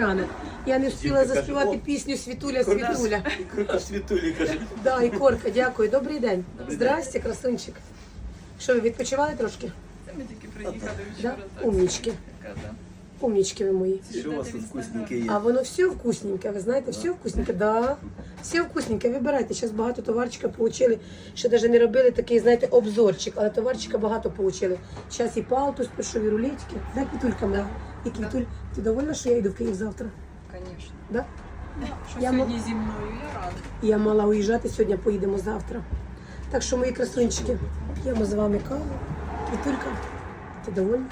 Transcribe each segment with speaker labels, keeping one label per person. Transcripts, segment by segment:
Speaker 1: ранок. Я не встигла заспівати
Speaker 2: «О,
Speaker 1: пісню Світуля, Світуля.
Speaker 2: Світулі, каже.
Speaker 1: Да, і Корка, дякую. Добрий день.
Speaker 2: Добрий
Speaker 1: Здрасте, красунчик. Що, ви відпочивали трошки?
Speaker 3: Це ми тільки приїхали
Speaker 1: Да?
Speaker 3: вчора. так.
Speaker 1: Умнічки. Умнічки ви мої.
Speaker 2: Що у вас тут вкусненьке є?
Speaker 1: А воно все вкусненьке, ви знаєте, все вкусненьке, да. Все вкусненьке, вибирайте. Зараз багато товарчика получили. Ще навіть не робили такий, знаєте, обзорчик, але товарчика багато получили. Зараз і палтус, першові рулетики. Да, квітулька моя. І квітуль. Ти довольна, що я йду в Київ завтра?
Speaker 3: Конечно.
Speaker 1: Да?
Speaker 3: Що
Speaker 1: Я
Speaker 3: сьогодні зі мною, я рада.
Speaker 1: Я мала уїжджати, сьогодні поїдемо завтра. Так що, мої красунчики, п'ємо з вами каву. Квітулька, ти довольна?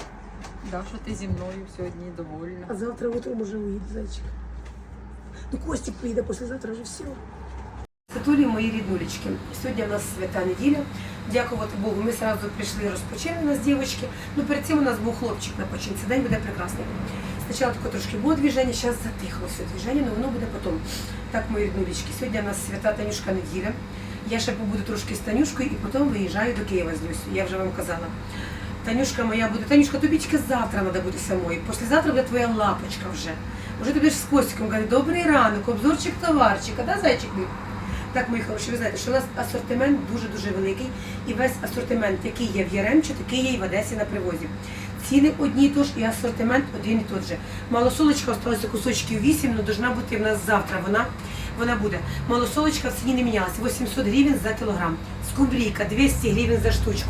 Speaker 3: Да, що ти зі мною сьогодні довольна.
Speaker 1: А завтра утром уже уїде зайчик. Ну, Костік поїде післязавтра вже все. Сатурі, мої ріднулечки. Сьогодні у нас свята неділя. Дякувати Богу, ми одразу прийшли розпочали у нас дівчатки. Ну перед цим у нас був хлопчик на починці. День буде прекрасний. Спочатку таке трошки було движення, зараз затихло все движення, але воно буде потім. Так, мої ріднулечки. Сьогодні у нас свята Танюшка неділя. Я ще побуду трошки з Танюшкою і потім виїжджаю до Києва з Люсю. Я вже вам казала. Танюшка моя буде. Танюшка, тобі тільки завтра треба бути самою. Післязавтра буде твоя лапочка вже. Вже ти будеш з Костиком говорити, добрий ранок, обзорчик товарчика, да, зайчик мій? Так, мої хороші, ви знаєте, що у нас асортимент дуже-дуже великий. І весь асортимент, який є в Яремчі, такий є і в Одесі на привозі. Ціни одні і то і асортимент один і тот же. Малосолочка осталося кусочків 8, але должна бути в нас завтра. Вона, вона буде. Малосолочка в ціні не мінялася. 800 гривень за кілограм. Скумбрійка 200 гривень за штучку.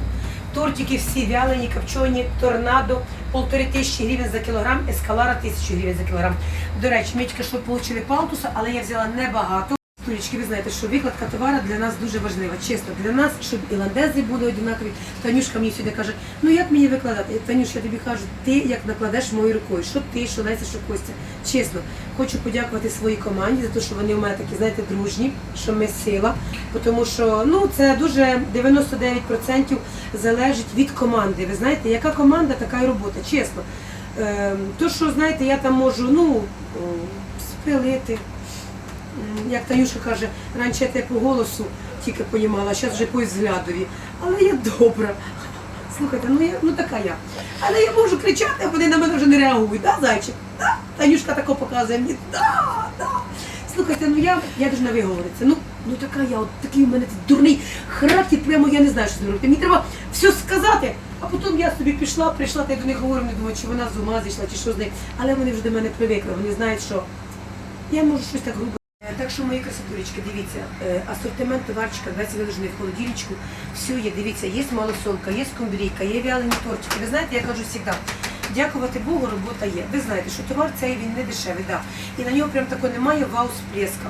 Speaker 1: Тортики всі вялені, копчені, торнадо, полтори тисячі гривень за кілограм, ескалара тисячу гривень за кілограм. До речі, ми тільки що отримали палтуса, але я взяла небагато. Тулечки, ви знаєте, що викладка товару для нас дуже важлива. Чесно, для нас, щоб і ландези були однакові. Танюшка мені сюди каже, ну як мені викладати? Танюш, я тобі кажу, ти як накладеш моєю рукою, що ти, що Леся, що Костя. Чесно, хочу подякувати своїй команді за те, що вони в мене такі, знаєте, дружні, що ми сила. Тому що ну це дуже 99% залежить від команди. Ви знаєте, яка команда, така і робота. Чесно. Ем, то, що знаєте, я там можу ну спилити. Як Танюша каже, раніше я по голосу тільки понімала, зараз вже по взглядові. Але я добра. Слухайте, ну я ну така я. Але я можу кричати, а вони на мене вже не реагують, да, зайчик? Да? Танюшка тако показує мені, да, да. Слухайте, ну я, я должна виговоритися. Ну, ну така я, от такий у мене дурний характер, прямо я не знаю, що зробити. Мені треба все сказати, а потім я собі пішла, прийшла, та я до них говорю, не думаю, чи вона з ума зійшла, чи що з нею. Але вони вже до мене привикли, вони знають, що я можу щось так грубо. Так що, мої красотулечки, дивіться, е, асортимент товарчика весь виложений в холодильничку. Все є, дивіться, є малосолка, є скумбрійка, є вялені тортики. Ви знаєте, я кажу завжди, дякувати Богу, робота є. Ви знаєте, що товар цей він не дешевий, да. і на нього прям такого немає вау сплеска.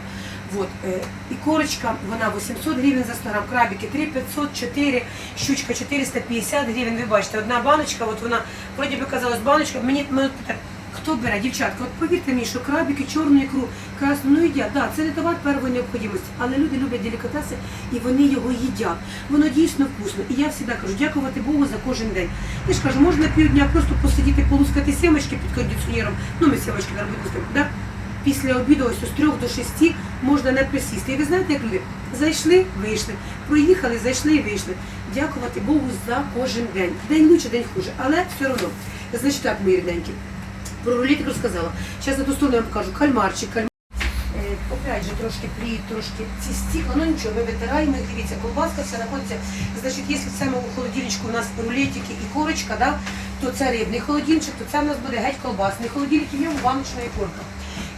Speaker 1: Вот, е, і корочка, вона 800 гривень за 100 грам, крабики 3 500, 4, щучка 450 гривень, ви бачите, одна баночка, от вона, вроді би казалось, баночка, мені, мене так, Хто бере, дівчатка, от повірте мені, що крабики, чорну ікру, красну, ну їдять. Да, це не товар первої необхідності, але люди люблять делікатеси і вони його їдять. Воно дійсно вкусно. І я завжди кажу, дякувати Богу за кожен день. Я ж кажу, можна півдня просто посидіти, полускати сімочки під кондиціонером. Ну, ми сімочки будемо, да? Після обіду ось з трьох до шести можна не присісти. І ви знаєте, як люди зайшли, вийшли, проїхали, зайшли і вийшли. Дякувати Богу за кожен день. День лучше, день хуже, але все одно. Значить так, мої рідненькі. Про рулетик розказала. Зараз на ту сторону я вам покажу. Кальмарчик, кальмар. Е, Опять же, трошки плід, трошки ці стікла, ну нічого, ми витираємо, їх, дивіться, колбаска вся знаходиться. Значить, якщо саме у холодильничку у нас рулетики і корочка, да, то це рибний холодильничок, то це в нас буде геть колбасний холодильник і в ньому баночна ікорка.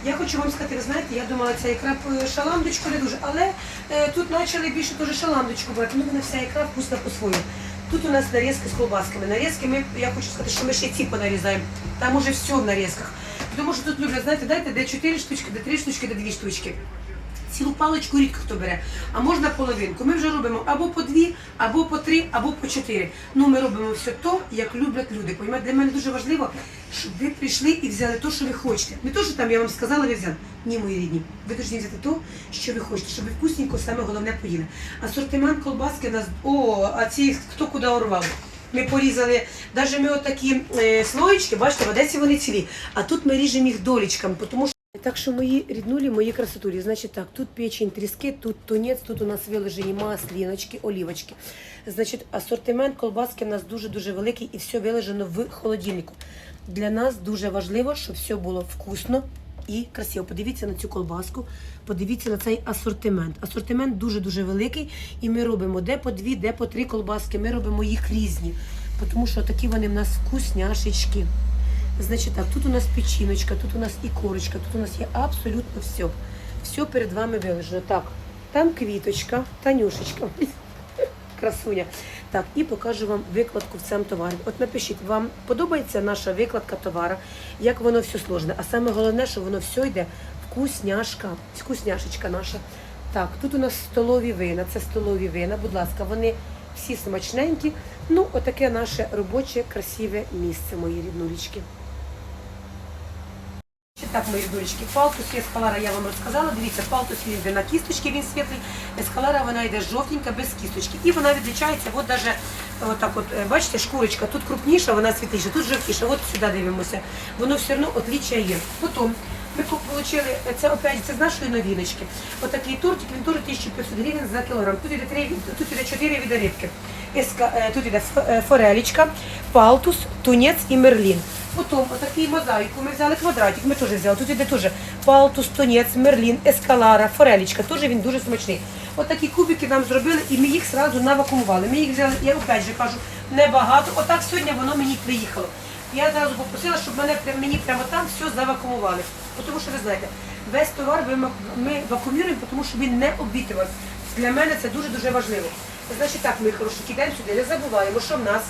Speaker 1: Я хочу вам сказати, ви знаєте, я думала, ця ікра е, шаландочку не дуже, але е, тут почали більше теж шаландочку брати. Ну, вона вся ікра вкусна по-своєму. Тут у нас нарезки з колбасками. Нарезки ми, я хочу сказати, що ми ще ці понарізаємо. Там уже все в нарезках. Тому що тут люблять, знаєте, дайте де 4 штучки, де 3 штучки, де 2 штучки. Цілу паличку рідко хто бере, а можна половинку. Ми вже робимо або по дві, або по три, або по чотири. Ну ми робимо все то, як люблять люди. Понімаєте, для мене дуже важливо, щоб ви прийшли і взяли те, що ви хочете. Не те, що там я вам сказала, ви взяли. Ні, мої рідні. Ви повинні взяти те, що ви хочете, щоб ви вкусненько, саме головне поїли. Асортимент колбаски у нас, о, а ці хто куди урвав. Ми порізали, навіть ми отакі е, слоєчки, бачите, в Одесі вони цілі. А тут ми ріжемо їх долічками, тому так що мої ріднулі, мої красотулі. Значить так, тут печень тріски, тут тунець, тут у нас виложені масліночки, олівочки. Значить, асортимент колбаски у нас дуже-дуже великий і все виложено в холодильнику. Для нас дуже важливо, щоб все було вкусно, і красиво. Подивіться на цю колбаску, подивіться на цей асортимент. Асортимент дуже-дуже великий, і ми робимо де по дві, де по три колбаски. Ми робимо їх різні, тому що такі вони в нас вкусняшечки. Значить так, тут у нас печіночка, тут у нас і корочка, тут у нас є абсолютно все. Все перед вами виложено. Так, там квіточка, танюшечка. Красуня. Так, і покажу вам викладку в цьому товарі. От напишіть, вам подобається наша викладка товара, як воно все сложне. А саме головне, що воно все йде вкусняшка, вкусняшечка наша. Так, тут у нас столові вина, це столові вина, будь ласка, вони всі смачненькі. Ну, отаке наше робоче, красиве місце, мої ріднулічки. Так, мої дурочки, палтус і ескалара я вам розказала. Дивіться, палтус він йде на кісточки, він світлий. Ескалара вона йде жовтенька, без кісточки. І вона відлічається, от даже отак от, е, бачите, шкурочка, тут крупніша, вона світліша, тут жовтіша. От сюди дивимося. Воно все одно отлічає є. Потім ми отримали, це опять це з нашої новіночки. Отакий тортик, він теж 1500 гривень за кілограм. Тут іде, три, тут іде 4 види рибки. Е, тут іде е, форелічка, палтус, тунець і мерлін. Потім отакий мозаїку ми взяли квадратик, ми теж взяли. Тут іде теж палтус, тунець, мерлін, ескалара, форелічка. Теж він дуже смачний. Отакі кубики нам зробили і ми їх одразу навакумували. Ми їх взяли, я опять же кажу, небагато. Отак сьогодні воно мені приїхало. Я одразу попросила, щоб мене мені прямо там все завакумували. Тому що ви знаєте, весь товар ми, ми вакуумуємо, тому що він не обітриває. Для мене це дуже-дуже важливо. Значить так, мої хороші, йдемо сюди, не забуваємо, що в нас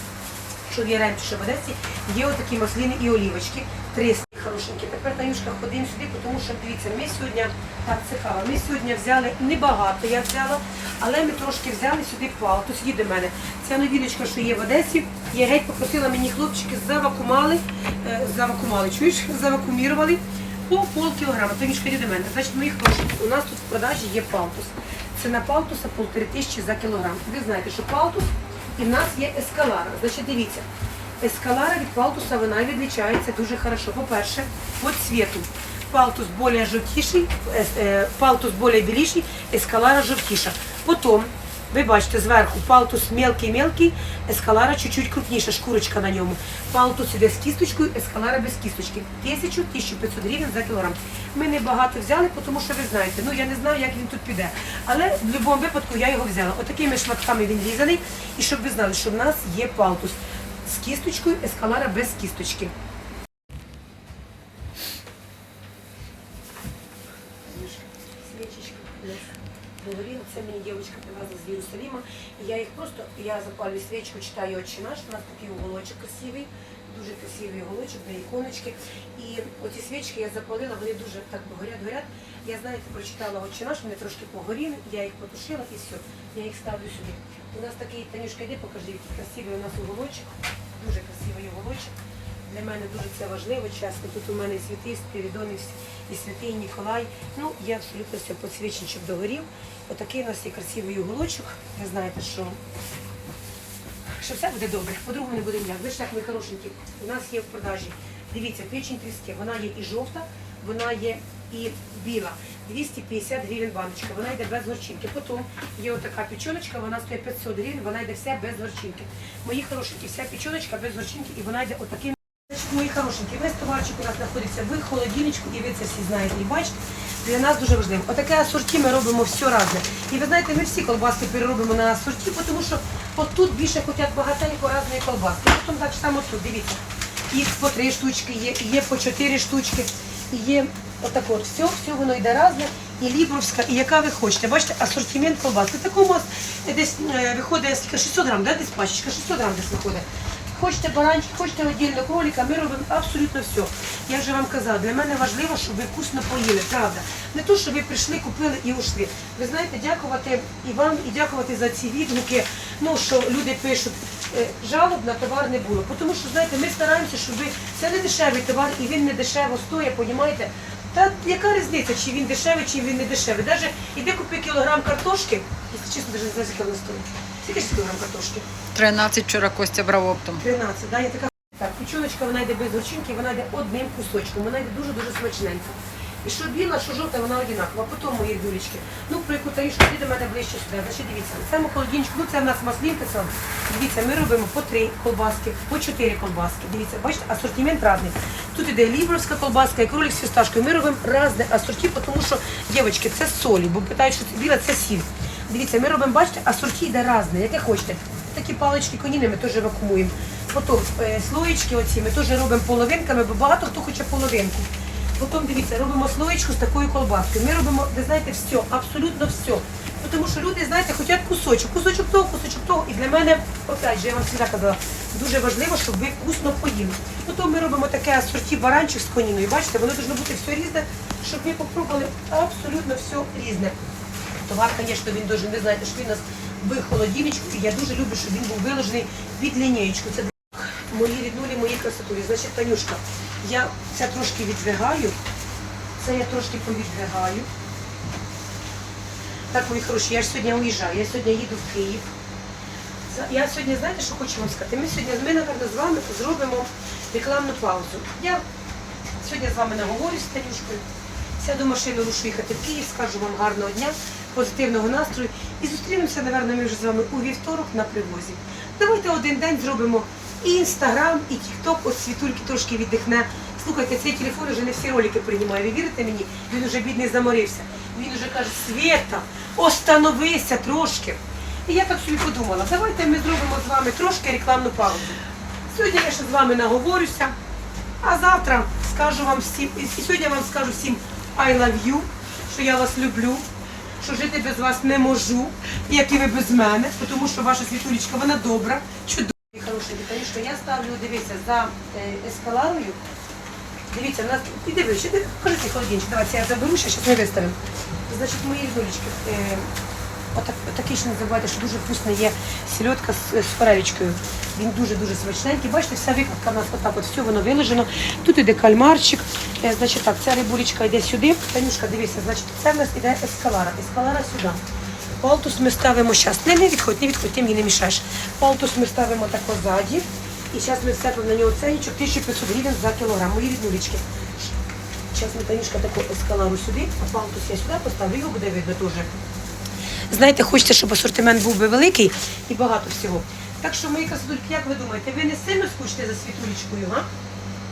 Speaker 1: що в Яремчі, що в Одесі, є отакі маслини і олівочки. Три хорошенькі. Тепер Танюшка ходимо сюди, тому що дивіться, ми сьогодні так цікаво. Ми сьогодні взяли небагато, я взяла, але ми трошки взяли сюди палтус. Їде до мене. Ця новіночка, що є в Одесі, я геть попросила мені хлопчики завакумали, е, завакумали, чуєш, завакумірували по пол кілограма. Танюшка, йди до мене. Значить, мої хорошенькі, у нас тут в продажі є палтус. Ціна палтуса полтори тисячі за кілограм. Ви знаєте, що палтус і в нас є ескалара. Значить, дивіться, ескалара від палтуса вона відлічається дуже хорошо. По-перше, по цвіту. Палтус більш жовтіший, е, е, палтус більш біліший, ескалара жовтіша. Потім, ви бачите, зверху палтус мелкий-мелкий, ескалара чуть-чуть крупніша, шкурочка на ньому. Палтус іде з кісточкою, ескалара без кісточки. 1000-1500 гривень за кілограм. Ми не багато взяли, тому що ви знаєте, ну я не знаю, як він тут піде. Але в будь-якому випадку я його взяла. Отакими шматками він різаний. І щоб ви знали, що в нас є палтус з кісточкою, ескалара без кісточки. Мені дівчинка привезла з Єрусалима. І я їх просто, я запалюю свічку, читаю «Отче наш», у нас такий уголочок красивий, дуже красивий уголочок, на іконочки. І оці свічки я запалила, вони дуже так горять, горять. Я, знаєте, прочитала «Отче наш», вони трошки погоріли, я їх потушила і все, я їх ставлю сюди. У нас такий, Танюшка, йди, покажи, який красивий у нас уголочок, дуже красивий уголочок. Для мене дуже це важливо, чесно. Тут у мене і святий Спірідон, і святий Ніколай. Ну, я абсолютно все щоб догорів. Отакий у нас є красивий уголочок. Ви знаєте, що, що все буде добре. По-другому не буде ніяк. Ви ж так, мої хорошенькі, у нас є в продажі. Дивіться, печень тріски. Вона є і жовта, вона є і біла. 250 гривень баночка, вона йде без горчинки. Потім є отака печоночка, вона стоїть 500 гривень, вона йде вся без горчинки. Мої хорошенькі, вся печоночка без горчинки і вона йде отаким. Мої хорошенькі, весь товарчик у нас знаходиться в холодильничку, і ви це всі знаєте і бачите. Для нас дуже важливо. Отаке асорті ми робимо все разне. І ви знаєте, ми всі колбаски переробимо на асорті, тому що отут більше хочуть багатенько разної колбаски. Потім так само тут, дивіться. Їх по три штучки є, є по чотири штучки, і є отак от. Все, все воно йде разне. І лібровська, і яка ви хочете. Бачите, асортимент колбаски. Такому десь е, виходить скільки, 600 грам, да, десь пачечка, 600 грам десь виходить. Хочете баранчик, хочете віддільно кролика, ми робимо абсолютно все. Я вже вам казала, для мене важливо, щоб ви вкусно поїли, правда. Не то, що ви прийшли, купили і ушли. Ви знаєте, дякувати і вам, і дякувати за ці відгуки, ну, що люди пишуть. Е, Жалоб на товар не було. Тому що, знаєте, ми стараємося, щоб ви... це не дешевий товар і він не дешево стоїть, понімаєте? Та яка різниця, чи він дешевий, чи він не дешевий. Навіть іди купи кілограм картошки, якщо чесно, навіть не знаю, вона стоїть. Скільки ж кілограм картошки?
Speaker 3: 13 вчора Костя брав оптом.
Speaker 1: 13, да, я така. Так, печіночка, вона йде без горчинки, вона йде одним кусочком, вона йде дуже-дуже смачненька. І що біла, що жовта, вона одинакова. Потім мої дулечки. Ну, яку тарішку йди до мене ближче сюди. Значить, дивіться, це холодильничку, ну це в нас маслінка сам. Дивіться, ми робимо по три колбаски, по чотири колбаски. Дивіться, бачите, асортимент різний. Тут іде лібровська колбаска і кролик з фісташкою. Ми робимо різне асорті, тому що, дівчатки, це солі, бо питають, що це біла, це сіль. Дивіться, ми робимо, бачите, асорті йде різне, яке хочете. Такі палички коніни ми теж вакуумуємо. Потім е, слоєчки оці ми теж робимо половинками, бо багато хто хоче половинку. Потім дивіться, робимо слоєчку з такою колбаскою. Ми робимо, ви знаєте, все, абсолютно все. Тому що люди, знаєте, хочуть кусочок, кусочок того, кусочок того. І для мене, опять же, я вам завжди казала, дуже важливо, щоб ви вкусно поїли. Потім ми робимо таке асорті баранчик з коніною. Бачите, воно має бути все різне, щоб ви попробували абсолютно все різне. Товар, звісно, він дуже, ви знаєте, що він у нас в холодильничку, і я дуже люблю, щоб він був виложений під лінієчку. Це мої ріднулі, мої красотулі. Значить, Танюшка, я це трошки відвигаю, це я трошки повідвигаю. Так, мої хороші, я ж сьогодні уїжджаю, я сьогодні їду в Київ. Я сьогодні, знаєте, що хочу вам сказати? Ми сьогодні, ми, напевно, з вами зробимо рекламну паузу. Я сьогодні з вами наговорю з Танюшкою. Сяду машину, рушу їхати в Київ, скажу вам гарного дня, позитивного настрою. І зустрінемося, напевно, ми вже з вами у вівторок на привозі. Давайте один день зробимо і інстаграм, і тікток, от світульки трошки віддихне. Слухайте, цей телефон вже не всі ролики приймає. Ви вірите мені? Він уже бідний заморився. Він уже каже, Света, остановися трошки. І я так собі подумала, давайте ми зробимо з вами трошки рекламну паузу. Сьогодні я ще з вами наговорюся, а завтра скажу вам всім, і сьогодні я вам скажу всім I love you, що я вас люблю, що жити без вас не можу, як і ви без мене, тому що ваша світулічка, вона добра, чудова. Хороша що я ставлю, дивіться, за ескалалою. ескаларою. Дивіться, у нас і дивись, цей холодильничок. Давайте я заберу, ще зараз ми виставимо. Значить, мої рідулечки. Отак, ще не забувайте, що дуже вкусна є сільотка з, з форелечкою. Він дуже-дуже смачненький. Бачите, вся викладка у нас отак от все воно виложено. Тут іде кальмарчик. Е, значить так, ця рибулечка йде сюди. Танюшка, дивіться, значить, це в нас іде ескалара. Ескалара сюди. Палтус ми ставимо зараз. Не, не відходь, не відходь, ти мені не мішаєш. Палтус ми ставимо тако ззаді. І зараз ми всипемо на нього ценничок 1500 гривень за кілограм. Мої ріднулечки. Зараз ми Танюшка таку ескалару сюди, а палтус я сюди поставлю, його буде видно теж. Знаєте, хочете, щоб асортимент був би великий і багато всього. Так що, мої красотульки, як ви думаєте, ви не сильно скучите за світулечкою, га?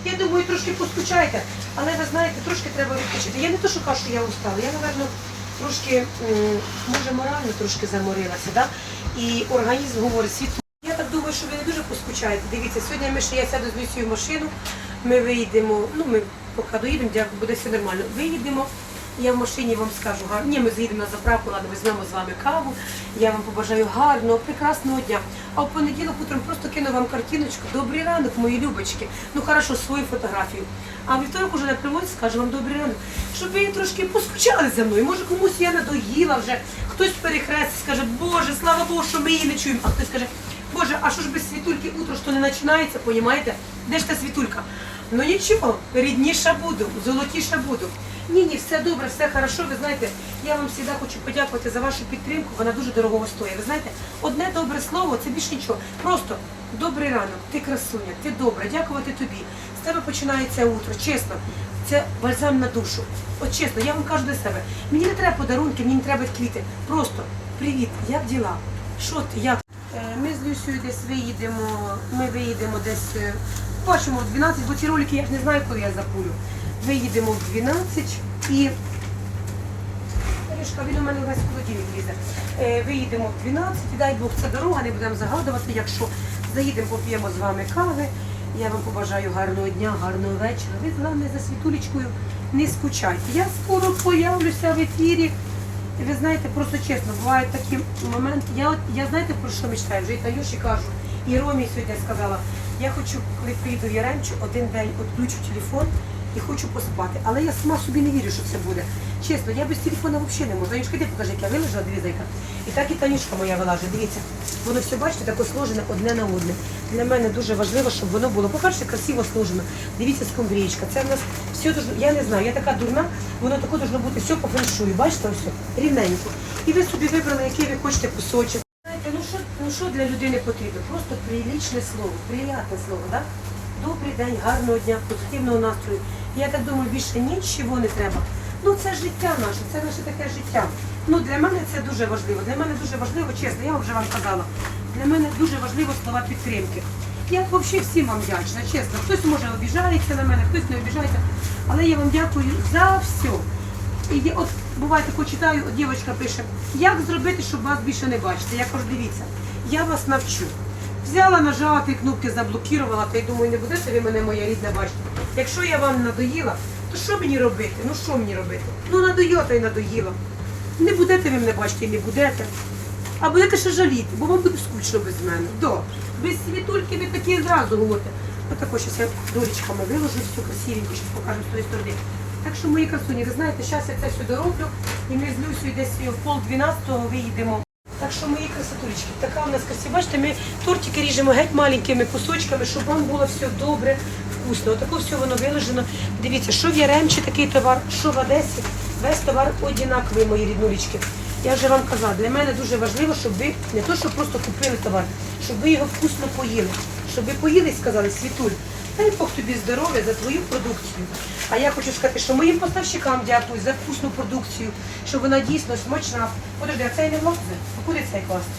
Speaker 1: Я думаю, трошки поскучаєте, але ви знаєте, трошки треба відпочити. Я не то, що кажу, що я устала, я, напевно, трошки, може, морально трошки заморилася, да? і організм говорить, світу. Я так думаю, що ви не дуже поскучаєте. Дивіться, сьогодні ми ще я сяду з Люсією машину, ми виїдемо, ну ми поки доїдемо, буде все нормально. Виїдемо. Я в машині вам скажу гарно. Ні, ми заїдемо на заправку, ладно, візьмемо з вами каву. Я вам побажаю гарного, прекрасного дня. А в понеділок утром просто кину вам картиночку. Добрий ранок, мої любочки. Ну хорошо, свою фотографію. А вівторок уже на приводі скажу вам добрий ранок, щоб ви трошки поскучали за мною. Може комусь я надоїла вже, хтось перехрест скаже, Боже, слава Богу, що ми її не чуємо. А хтось скаже, Боже, а що ж без світульки утро що не починається, понімаєте? Де ж та світулька? Ну нічого, рідніша буду, золотіша буду. Ні, ні, все добре, все хорошо. Ви знаєте, я вам завжди хочу подякувати за вашу підтримку. Вона дуже дорого стоїть. Ви знаєте, одне добре слово це більше нічого. Просто добрий ранок, ти красуня, ти добра, дякувати тобі. З тебе починається утро. Чесно, це бальзам на душу. От чесно, я вам кажу до себе. Мені не треба подарунки, мені не треба квіти. Просто привіт, як діла? Що ти? Як? Е, Ми з Люсею десь виїдемо, ми виїдемо десь, е, бачимо в 12, бо ці ролики я ж не знаю, коли я запулю. Виїдемо в 12 і. Рішка, він у мене весь холодильник лізе. Е, Виїдемо в 12, і дай Бог, це дорога, не будемо загадувати. Якщо заїдемо, поп'ємо з вами кави. Я вам побажаю гарного дня, гарного вечора. Ви головне за світулечкою не скучайте. Я скоро появлюся в ефірі. Ви знаєте, просто чесно, бувають такі моменти. Я, от- я знаєте, про що мечтаю? Вже і Танюші кажу, і Ромі сьогодні сказала, я хочу, коли приїду в Яремчу, один день відключу телефон і хочу поспати. Але я сама собі не вірю, що це буде. Чесно, я без телефона взагалі не можу. Танюшка, ти покажи, як я вилежала, дві зайка. І так і Танюшка моя вилажить. Дивіться, воно все, бачите, таке сложене одне на одне. Для мене дуже важливо, щоб воно було, по-перше, красиво сложено. Дивіться, скумбрічка. Це в нас все дуже, я не знаю, я така дурна, воно таке должно бути все по феншую. Бачите, ось рівненько. І ви собі вибрали, який ви хочете кусочок. Знаєте, ну що, ну що для людини потрібно? Просто прилічне слово, приятне слово, так? Добрий день, гарного дня, позитивного настрою. Я так думаю, більше нічого не треба. Ну це життя наше, це наше таке життя. Ну для мене це дуже важливо. Для мене дуже важливо, чесно, я вже вам казала. Для мене дуже важливо слова підтримки. Я взагалі всім вам вдячна, чесно. Хтось може обіжається на мене, хтось не обіжається. Але я вам дякую за все. І от буває таку читаю, дівчинка пише, як зробити, щоб вас більше не бачити. Я кажу, дивіться, я вас навчу. Взяла, нажала ті кнопки, заблокувала, та й думаю, не будете ви мене, моя рідна, бачити. Якщо я вам надоїла, то що мені робити? Ну що мені робити? Ну надоїла та й надоїла. Не будете ви мене бачити, не будете. А будете ще жаліти, бо вам буде скучно без мене. До. Без світульки ви такі зразу говорите. Отако зараз я дорічками виложу всю красивенько, зараз покажу з тої сторони. Так що мої красуні, ви знаєте, зараз я це все дороблю, і ми з Люсею десь в пол дванадцятого виїдемо. Так що мої красотулечки, така у нас красива. Бачите, ми тортики ріжемо геть маленькими кусочками, щоб вам було все добре, вкусно. Отако все воно виложено. Дивіться, що в Яремчі такий товар, що в Одесі. Весь товар однаковий, мої ріднулечки. Я вже вам казала, для мене дуже важливо, щоб ви не то, що просто купили товар, щоб ви його вкусно поїли. Щоб ви поїли і сказали, Світуль, дай Бог тобі здоров'я за твою продукцію. А я хочу сказати, що моїм поставщикам дякую за вкусну продукцію, що вона дійсно смачна. Подожди, а цей не влазить? Куди цей класти?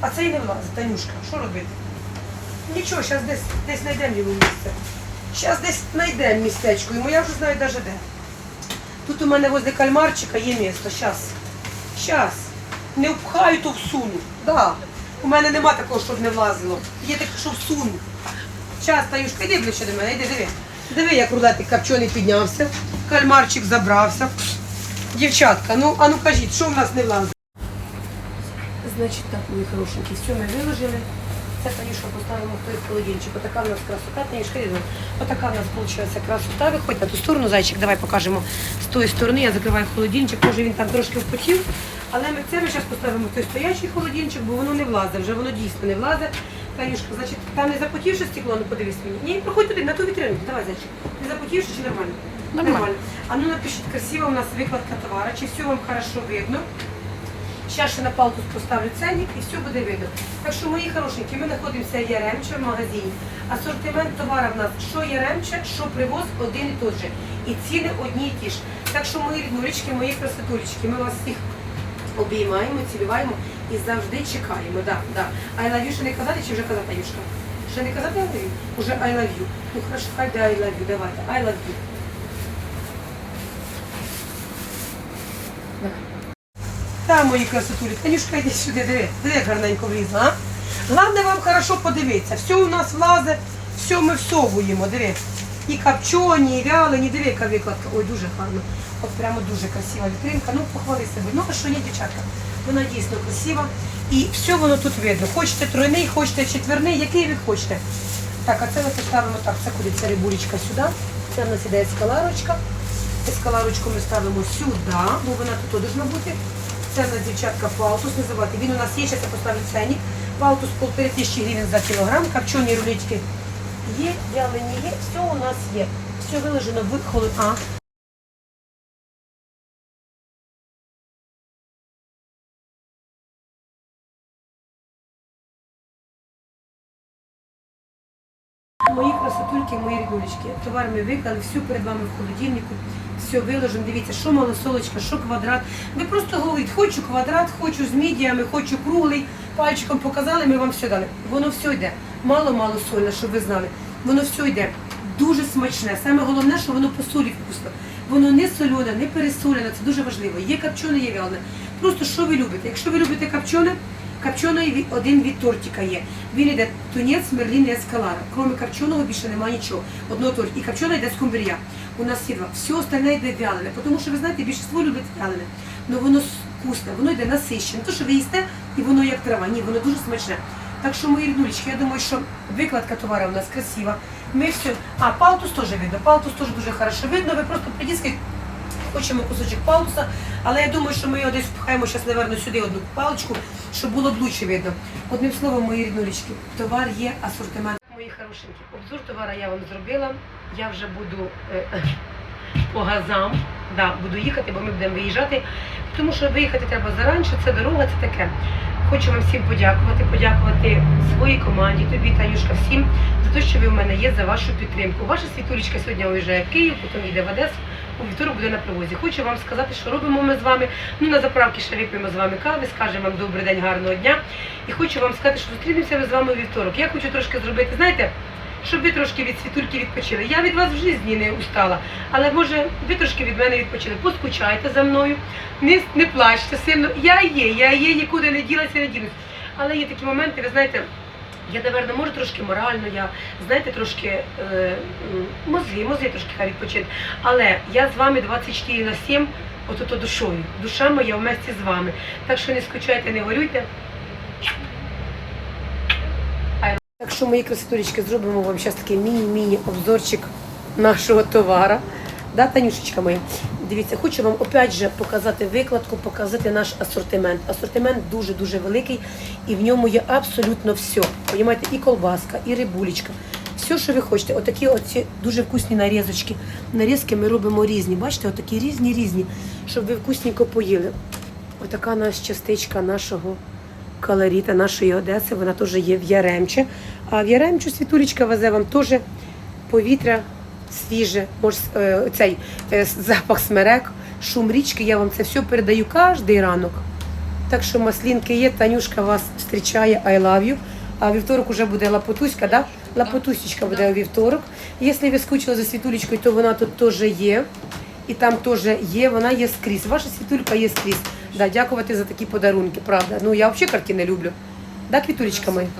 Speaker 1: А цей не влазить, Танюшка, що робити? Нічого, зараз десь, десь знайдемо йому місце. Зараз десь знайдемо містечко, йому я вже знаю навіть де. Тут у мене возле кальмарчика є місто. Щас. Щас. Не впхаю, то всуну. Да. У мене нема такого, щоб не влазило. Є таке, що всуну. Щас, Таюшка, йди ближче до мене, йди, диви. Диви, як рулетик копчений піднявся, кальмарчик забрався. Дівчатка, ну, а ну кажіть, що в нас не влазить? Значить так, мої хорошенькі, все ми виложили. Це, Танюшка, поставимо в той холодильничок. Отака в нас красота, Танюшка, йди. Отака в нас виходить красота. Виходь на ту сторону, зайчик, давай покажемо з тої сторони. Я закриваю холодильничок, може він там трошки впотів. Але ми це ми зараз поставимо в той стоячий холодильничок, бо воно не влазить, вже воно дійсно не влазить. Танюшка, значить, там не запотівше стекло, ну подивись мені. Ні, проходь туди, на ту вітринку, давай, зайчик. Не запотівше чи нормально?
Speaker 3: Нормально.
Speaker 1: А ну напишіть, красива у нас викладка товара, чи все вам хорошо видно. Зараз ще на палку поставлю ценник і все буде видно. Так що, мої хорошенькі, ми знаходимося в Яремче в магазині. Асортимент товару в нас що Яремче, що привоз один і той же. І ціни одні і ті ж. Так що, мої ріднулечки, мої красотулечки, ми вас всіх обіймаємо, цілюваємо і завжди чекаємо. Да, да. I love you не казати, чи вже казати, Танюшка? Ще не казати I love? Уже I love you. Ну хорошо, хай де I love you, давайте. I love you. Та, мої красотулі, Танюшка, йди сюди, диви, диви, гарненько влізла, а? Головне вам хорошо подивитися. Все у нас влазить, все ми всовуємо, диви. І копчені, і вялені, диви, яка викладка. Ой, дуже гарно. От прямо дуже красива вітринка. Ну, похвали себе. Ну, а що ні, дівчатка? Вона дійсно красива. І все воно тут видно. Хочете тройний, хочете четверний, який ви хочете. Так, а це ми поставимо так, це куди ця рибулечка сюди. Це в нас іде ескаларочка. Ескаларочку ми ставимо сюди, бо вона тут должна бути. Це в нас дівчатка палтус називати. Він у нас є, зараз я поставлю ценник. Палтус полтори тисячі гривень за кілограм, копчені рулетики є, вялені є, все у нас є. Все виложено в холод. Красотульки, мої рідулечки. Товар ми виклали, все перед вами в холодильнику, все виложимо. Дивіться, що малосолочка, що квадрат. Ви просто говорите, хочу квадрат, хочу з мідіями, хочу круглий. Пальчиком показали, ми вам все дали. Воно все йде. Мало-мало сольне, щоб ви знали. Воно все йде. Дуже смачне. Саме головне, що воно по солі вкусно. Воно не солене, не пересолене, це дуже важливо. Є копчене, є вялене. Просто що ви любите? Якщо ви любите копчене, Копчений ві- один від тортика є. Він йде тунець, мерлін і ескалара. Крім копченого більше немає нічого. Одного торт. І копчене йде скумбрія. У нас є. Все остальне йде вялене. Тому що ви знаєте, більшість любить вялене. Ну воно вкусне, воно йде насищене. То, що ви їсте, і воно як трава. Ні, воно дуже смачне. Так що, мої ріднулечки, я думаю, що викладка товару у нас красива. Ми все. А, палтус теж видно. Палтус теж дуже хорошо видно. Ви просто прийдіть, скажіть, Хочемо кусочок палтуса, але я думаю, що ми його десь впхаємо зараз, напевно, сюди одну паличку, щоб було б лучше видно. Одним словом, мої ріднулечки, товар є, асортимент. Мої хорошенькі, обзор товара я вам зробила. Я вже буду е, по газам. Да, буду їхати, бо ми будемо виїжджати. Тому що виїхати треба заранше, це дорога, це таке. Хочу вам всім подякувати, подякувати своїй команді, тобі, Танюшка, всім за те, що ви в мене є, за вашу підтримку. Ваша світулечка сьогодні уїжджає в Київ, потім йде в Одесу. У вівторок буде на привозі. Хочу вам сказати, що робимо ми з вами. Ну на заправки ще вип'ємо з вами кави, скажемо вам добрий день, гарного дня. І хочу вам сказати, що зустрінемося ми з вами у вівторок. Я хочу трошки зробити, знаєте, щоб ви трошки від світульки відпочили. Я від вас в житті не устала, але може ви трошки від мене відпочили. Поскучайте за мною, не, не плачте сильно. Я є, я є, нікуди не ділася, не ділюсь. Але є такі моменти, ви знаєте. Я, напевно, можу трошки морально, я, знаєте, трошки е, мозги, мозги трошки хай відпочити. Але я з вами 24 на 7, от ото душою. Душа моя вместе з вами. Так що не скучайте, не горюйте. Так що, мої красотулечки, зробимо вам зараз такий міні-міні обзорчик нашого товара. Да, Танюшечка моя? Дивіться, хочу вам опять же показати викладку, показати наш асортимент. Асортимент дуже-дуже великий і в ньому є абсолютно все. Понімаєте, і колбаска, і рибулечка. Все, що ви хочете. Отакі оці дуже вкусні нарізочки. Нарізки ми робимо різні. Бачите, отакі різні, різні, щоб ви вкусненько поїли. Отака наша частичка нашого калоріта, нашої Одеси, вона теж є в Яремче. А в Яремчу світулечка везе вам теж повітря свіже, може, е, цей е, запах смерек, шум річки. Я вам це все передаю кожен ранок. Так що маслінки є, Танюшка вас зустрічає, I love you. А вівторок уже буде лапотуська, да? Лапотусечка буде у вівторок. Якщо ви скучили за світулечкою, то вона тут теж є. І там теж є, вона є скрізь. Ваша світулька є скрізь. Да, дякувати за такі подарунки, правда. Ну я взагалі картини люблю. Да, квітулечка моя?